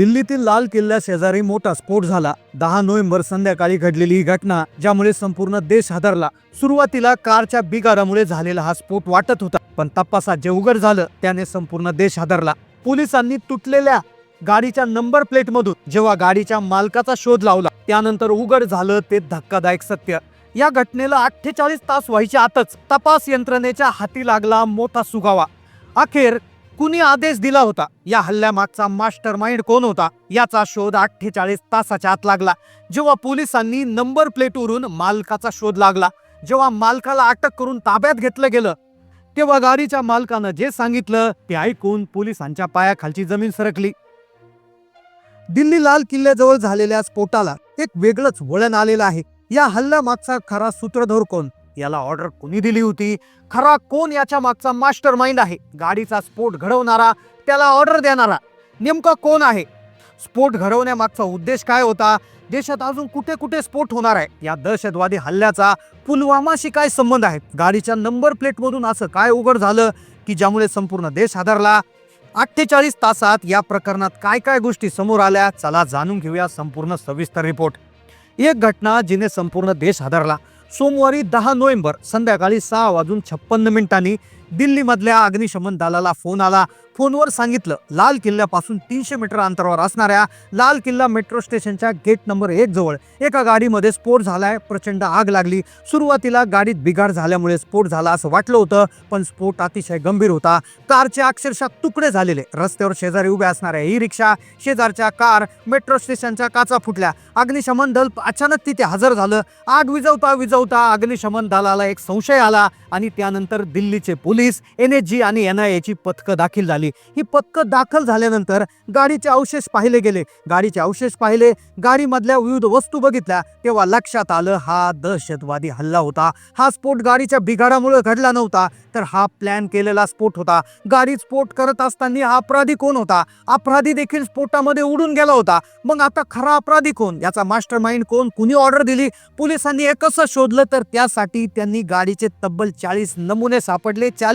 दिल्लीतील लाल किल्ल्या शेजारी मोठा स्फोट झाला. दहा नोव्हेंबर संध्याकाळी घडलेली ही घटना ज्यामुळे संपूर्ण देश हादरला. सुरुवातीला कारच्या बिगारामुळे झालेला हा स्फोट वाटत होता पण तपासात जे उघड झालं त्याने संपूर्ण देश हादरला. पोलिसांनी तुटलेल्या गाडीच्या नंबर प्लेट मधून जेव्हा गाडीच्या मालकाचा शोध लावला त्यानंतर उघड झालं ते धक्कादायक सत्य. या घटनेला अठ्ठेचाळीस तास व्हायच्या आतच तपास यंत्रणेच्या हाती लागला मोठा सुगावा. अखेर कुणी आदेश दिला होता? या हल्ल्यामागचा मास्टर माइंड कोण होता? याचा शोध अठ्ठेचाळीस तासाच्या आत लागला. जेव्हा पोलिसांनी नंबर प्लेटवरून मालकाचा शोध लागला जेव्हा मालकाला अटक करून ताब्यात घेतलं गेलं तेव्हा गाडीच्या मालकानं जे सांगितलं ते ऐकून पोलिसांच्या पायाखालची जमीन सरकली. दिल्ली लाल किल्ल्याजवळ झालेल्या स्फोटाला एक वेगळंच वळण आलेलं आहे. या हल्ल्यामागचा खरा सूत्रधर कोण? याला ऑर्डर कोणी दिली होती? खरा कोण याच्या मागचा मास्टर माइंड आहे? गाडीचा स्फोट घडवणारा त्याला ऑर्डर देणारा. नेमका कोण आहे? स्फोट घडवण्यामागचा उद्देश काय होता? देशात अजून कुठे कुठे स्फोट होणार आहे? या दहशतवादी हल्ल्याचा पुलवामाशी काय संबंध आहे? गाडीच्या नंबर प्लेटमधून असं काय उघड झालं की ज्यामुळे संपूर्ण देश हादरला? अठ्ठेचाळीस तासात या प्रकरणात काय काय गोष्टी समोर आल्या? चला जाणून घेऊया संपूर्ण सविस्तर रिपोर्ट. एक घटना जिने संपूर्ण देश हादरला. सोमवारी दहा नोव्हेंबर संध्याकाळी सहा वाजून छप्पन्न मिनिटांनी दिल्लीमधल्या अग्निशमन दलाला फोन आला. फोनवर सांगितलं लाल किल्ल्यापासून तीनशे मीटर अंतरावर असणाऱ्या लाल किल्ला मेट्रो स्टेशनच्या गेट नंबर एक जवळ एका गाडीमध्ये स्फोट झालाय प्रचंड आग लागली. सुरुवातीला गाडीत बिघाड झाल्यामुळे स्फोट झाला असं वाटलं होतं पण स्फोट अतिशय गंभीर होता. कारचे अक्षरशः तुकडे झालेले. रस्त्यावर शेजारी उभ्या असणाऱ्या ई रिक्षा शेजारच्या कार मेट्रो स्टेशनच्या काचा फुटल्या. अग्निशमन दल अचानक तिथे हजर झालं. आग विझवता विझवता अग्निशमन दलाला एक संशय आला आणि त्यानंतर दिल्लीचे पोलीस एन एच जी आणि एन आय एची पथकं दाखल झाली. ही पथकं दाखल झाल्यानंतर गाडीचे अवशेष पाहिले गेले. गाडीचे अवशेष पाहिले गाडीमधल्या विविध वस्तू बघितल्या तेव्हा लक्षात आलं हा दहशतवादी हल्ला होता. हा स्फोट गाडीच्या बिघाडामुळे घडला नव्हता तर हा प्लॅन केलेला स्फोट होता. गाडी स्फोट करत असताना हा अपराधी कोण होता? अपराधी देखील स्फोटामध्ये उडून गेला होता. मग आता खरा अपराधी कोण? याचा मास्टर माइंड कोण? कुणी ऑर्डर दिली? पोलिसांनी एकच शोधलं तर त्यासाठी त्यांनी गाडीचे तब्बल चाळीस नमुने सापडले. चाळीस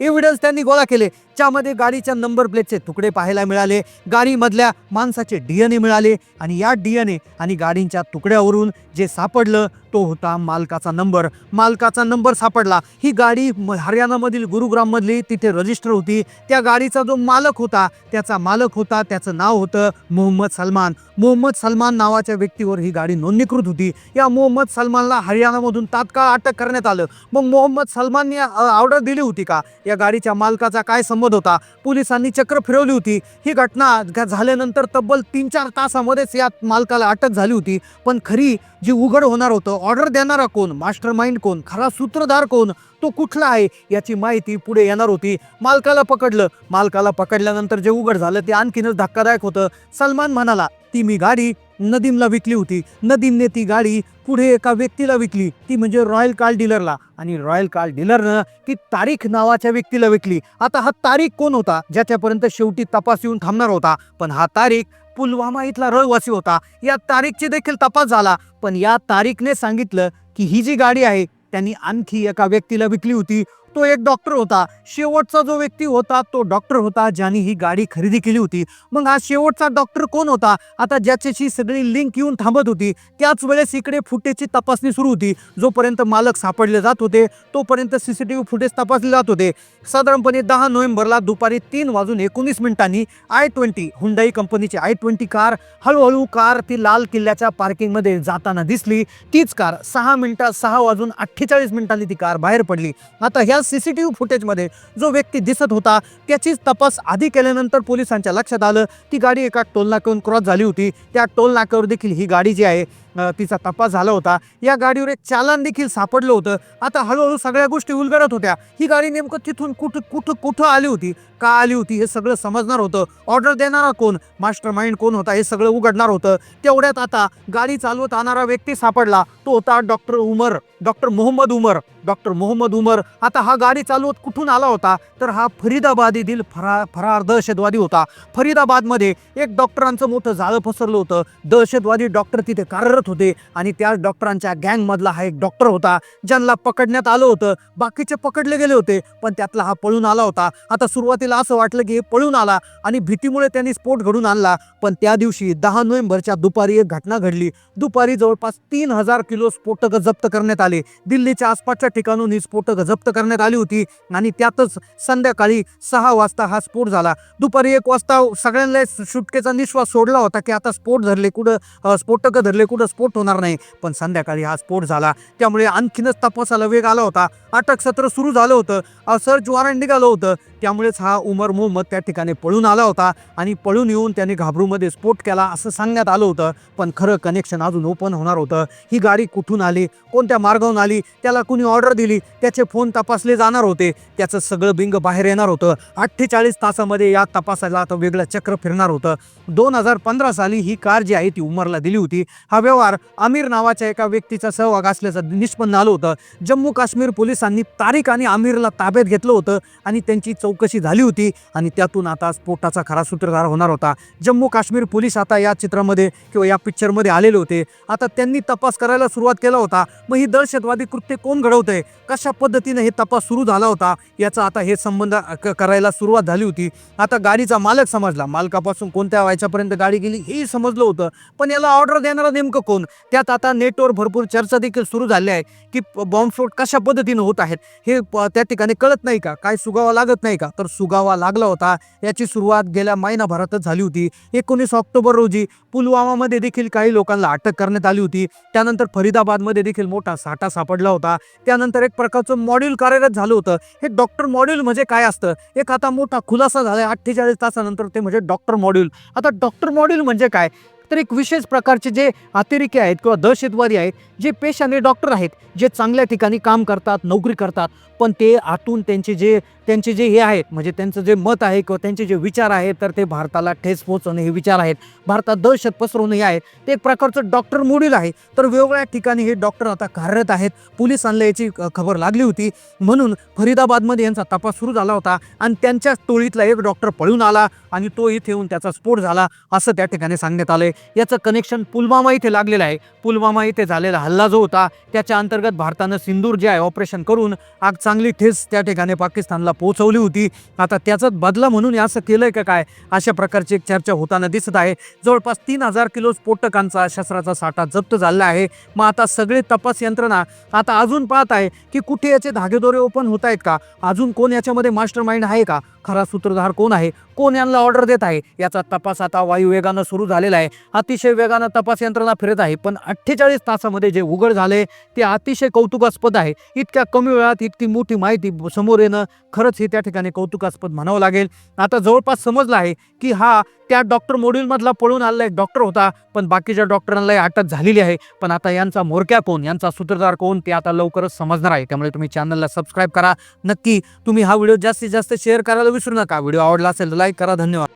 एव्हिडन्स त्यांनी गोळा केले. ज्यामध्ये गाडीच्या नंबर प्लेटचे तुकडे पाहायला मिळाले. गाडीमधल्या माणसाचे डीएनए मिळाले. आणि या डीएनए आणि गाडींच्या तुकड्यावरून जे सापडलं तो होता मालकाचा नंबर. मालकाचा नंबर सापडला. ही गाडी म- हरियाणामधील गुरुग्राममधली तिथे रजिस्टर होती. त्या गाडीचा जो मालक होता त्याचा मालक होता त्याचं नाव होतं मोहम्मद सलमान. मोहम्मद सलमान नावाच्या व्यक्तीवर ही गाडी नोंदणीकृत होती. या मोहम्मद सलमानला हरियाणामधून तात्काळ अटक करण्यात आलं. मग मोहम्मद सलमानने ऑर्डर दिली होती का? या गाडीच्या मालकाचा काय संबंध होता? पोलिसांनी चक्र फिरवली होती. ही घटना झाल्यानंतर तब्बल तीन चार तासामध्येच या मालकाला अटक झाली होती. पण खरी जी उघड होणार होतं ऑर्डर देणारा कोण? मास्टर माइंड कोण? खरा सूत्रधार कोण? तो कुठला आहे? याची माहिती पुढे येणार होती. मालकाला पकडलं. मालकाला पकडल्यानंतर जे उघड झालं ते आणखीनच धक्कादायक होतं. सलमान म्हणाला ती मी गाडी नदीमला विकली होती. नदीमने ती गाडी पुढे एका व्यक्तीला विकली. ती म्हणजे रॉयल कार डीलरला. आणि रॉयल कार डीलरनं ती तारीख नावाच्या व्यक्तीला विकली. आता हा तारीख कोण होता? ज्याच्यापर्यंत शेवटी तपास येऊन थांबणार होता. पण हा तारीख पुलवामा इथला रहिवासी होता. या तारीखची देखील तपास झाला. पण या तारीखने सांगितलं की ही जी गाडी आहे त्यांनी आणखी एका व्यक्तीला विकली होती. तो एक डॉक्टर होता. शेवटचा जो व्यक्ती होता तो डॉक्टर होता ज्याने ही गाडी खरेदी केली होती. मग हा शेवटचा डॉक्टर कोण होता? आता ज्याच्याशी सगळी लिंक येऊन थांबत होती. त्याच वेळेस इकडे फुटेजची तपासणी सुरू होती. जोपर्यंत मालक सापडले जात होते तोपर्यंत C C T V footage तपासले जात होते. साधारणपणे दहा नोव्हेंबरला दुपारी तीन वाजून एकोणीस मिनिटांनी आय ट्वेंटी हुंडाई कंपनीची आय ट्वेंटी कार हळूहळू कार ती लाल किल्ल्याच्या पार्किंगमध्ये जाताना दिसली. तीच कार सहा मिनिटात सहा वाजून अठ्ठेचाळीस मिनिटांनी ती कार बाहेर पडली. आता ह्या सी सी टी व्ही फुटेजमध्ये जो व्यक्ती दिसत होता त्याचीच तपास आधी केल्यानंतर पोलिसांच्या लक्षात आलं ती गाडी एका टोल नाक्यावरून क्रॉस झाली होती. त्या टोल नाक्यावर देखील ही गाडी जी आहे तिचा तपास झाला होता. या गाडीवर एक चालन देखील सापडलं होतं. आता हळूहळू सगळ्या गोष्टी उलगडत होत्या. ही गाडी नेमकं तिथून कुठं कुठं कुठं आली होती? का आली होती हे सगळं समजणार होतं. ऑर्डर देणारा कोण? मास्टर माइंड कोण होता हे सगळं उघडणार होतं. तेवढ्यात आता गाडी चालवत आणणारा व्यक्ती सापडला. तो होता doctor Umar doctor Mohammed Umar doctor Mohammed Umar. आता हा गाडी चालवत कुठून आला होता? तर हा फरीदाबाद येथील फरा फरार दहशतवादी होता. फरीदाबादमध्ये एक डॉक्टरांचं मोठं जाळं पसरलं होतं. दहशतवादी डॉक्टर तिथे करत होते आणि त्याच डॉक्टरांच्या गँगमधला हा एक डॉक्टर होता ज्यांना पकडण्यात आलं होतं. बाकीचे पकडले गेले होते पण त्यातला हा पळून आला होता. आता सुरुवातीला असं वाटलं की हे पळून आला आणि भीतीमुळे त्यांनी स्फोट घडून आणला. पण त्या दिवशी दहा नोव्हेंबरच्या दुपारी एक घटना घडली. दुपारी जवळपास तीन हजार किलो स्फोटकं जप्त करण्यात आले. दिल्लीच्या आसपासच्या ठिकाणून ही स्फोटकं जप्त करण्यात आली होती आणि त्यातच संध्याकाळी सहा वाजता हा स्फोट झाला. दुपारी एक वाजता सगळ्यांना सुटकेचा निश्वास सोडला होता की आता स्फोट धरले कुठं स्फोटकं धरले कुठं? स्फोट होणार नाही. पण संध्याकाळी हा स्फोट झाला. त्यामुळे आणखीनच तपासाला वेग आला होता. अटक सत्र सुरू झालं होतं. सर्च वॉरंट निघालं होतं. त्यामुळेच हा उमर मोहम्मद त्या ठिकाणी पळून आला होता. आणि पळून येऊन त्याने घाबरूमध्ये स्फोट केला असं सांगण्यात आलं होतं. पण खरं कनेक्शन अजून ओपन होणार होतं. ही गाडी कुठून आली? कोणत्या मार्गावरून आली? त्याला कुणी ऑर्डर दिली? त्याचे फोन तपासले जाणार होते. त्याचं सगळं बिंग बाहेर येणार होतं. अठ्ठेचाळीस तासामध्ये या तपासाला आता वेगळं चक्र फिरणार होतं. दोन हजार पंधरा साली ही कार जी आहे ती उमरला दिली होती. हा व्यवहार आमिर नावाच्या एका व्यक्तीचा सहभाग असल्याचं निष्पन्न आलं होतं. जम्मू काश्मीर पोलिसांनी तारिक आणि आमिरला ताब्यात घेतलं होतं आणि त्यांची चौकशी झाली होती आणि त्यातून आता स्फोटाचा खरा सूत्रधार होणार होता. जम्मू काश्मीर पोलीस आता या चित्रामध्ये किंवा या पिक्चरमध्ये आलेले होते. आता त्यांनी तपास करायला सुरुवात केला होता. मग ही दहशतवादी कृत्य कोण घडवत आहे कशा पद्धतीने हे तपास सुरू झाला होता? याचा आता हे संबंध क- करायला सुरुवात झाली होती. आता गाडीचा मालक समजला. मालकापासून कोणत्या व्हायच्यापर्यंत गाडी गेली हे समजलं होतं. पण याला ऑर्डर देणारा नेमकं कोण त्यात आता नेटवर भरपूर चर्चा देखील सुरू झाली आहे की बॉम्बस्फोट कशा पद्धतीनं होत आहेत हे प- त्या ठिकाणी कळत नाही का? काय सुगावा लागत नाही का? तर सुगावा लागला होता. याची सुरुवात गेल्या महिनाभरातच झाली होती. एकोणीस ऑक्टोबर रोजी पुलवामामध्ये देखील काही लोकांना अटक करण्यात आली होती. त्यानंतर फरीदाबादमध्ये देखील मोठा साठा सापडला होता. त्यानंतर एक प्रकारचं मॉड्यूल कार्यरत झालं होतं. हे डॉक्टर मॉड्यूल म्हणजे काय असतं? एक आता मोठा खुलासा झाला आहे अठ्ठेचाळीस तासानंतर ते म्हणजे डॉक्टर मॉड्यूल. आता डॉक्टर मॉड्यूल म्हणजे काय? तर एक विशेष प्रकारचे जे अतिरेकी आहेत किंवा दहशतवादी आहेत जे पेशाने डॉक्टर आहेत जे चांगल्या ठिकाणी काम करतात नोकरी करतात पण ते आतून त्यांचे जे त्यांचे जे हे आहेत म्हणजे त्यांचं जे मत आहे किंवा त्यांचे जे विचार आहेत तर ते भारताला ठेस पोचवणे हे विचार आहेत. भारतात दहशत पसरवणे हे आहेत. ते एक प्रकारचं डॉक्टर मोडील आहे. तर वेगवेगळ्या ठिकाणी हे डॉक्टर आता कार्यरत आहेत. पोलिसांना याची खबर लागली होती. म्हणून फरीदाबादमध्ये यांचा तपास सुरू झाला होता आणि त्यांच्याच टोळीतला एक डॉक्टर पळून आला आणि तो इथे येऊन त्याचा स्फोट झाला असं त्या ठिकाणी सांगण्यात आलंय. याचं कनेक्शन पुलवामा इथे लागलेलं आहे. पुलवामा इथे झालेला हल्ला जो होता त्याच्या अंतर्गत भारतानं सिंदूर जे आहे ऑपरेशन करून आग चांगली ठेस त्या ठिकाणी पाकिस्तानला पोहोचवली होती. आता त्याचाच बदला म्हणून हे असं केलंय का काय? अशा प्रकारची एक चर्चा होताना दिसत आहे. जवळपास तीन हजार किलो स्फोटकांचा शस्त्राचा साठा जप्त झाला आहे. मग आता सगळे तपास यंत्रणा आता अजून पाहत आहे की कुठे याचे धागेदोरे ओपन होत आहेत का? अजून कोण याच्यामध्ये मास्टर माइंड आहे का? खरा सूत्रधार कोण आहे? कोण यांना ऑर्डर देत आहे? याचा तपास आता वायू वेगानं सुरू झालेला आहे. अतिशय वेगानं तपास यंत्रणा फिरत आहे पण अठ्ठेचाळीस तासामध्ये जे उघड झाले ते अतिशय कौतुकास्पद आहे. इतक्या कमी वेळात इतकी मोठी माहिती समोर येणं खरंच हे त्या ठिकाणी कौतुकास्पद म्हणावं लागेल. आता जवळपास समजलं आहे की हा त्या डॉक्टर मॉड्यूलमधला पळून आलेला एक डॉक्टर होता पण बाकीच्या डॉक्टरांनाही अटक झालेली आहे. पण आता यांचा मोरक्या कोण? यांचा सूत्रधार कोण? ते आता लवकरच समजणार आहे. त्यामुळे तुम्ही चॅनलला सबस्क्राईब करा. नक्की तुम्ही हा व्हिडिओ जास्तीत जास्त शेअर करायला विसरू नका. व्हिडिओ आवडला असेल तर लाईक करा. धन्यवाद.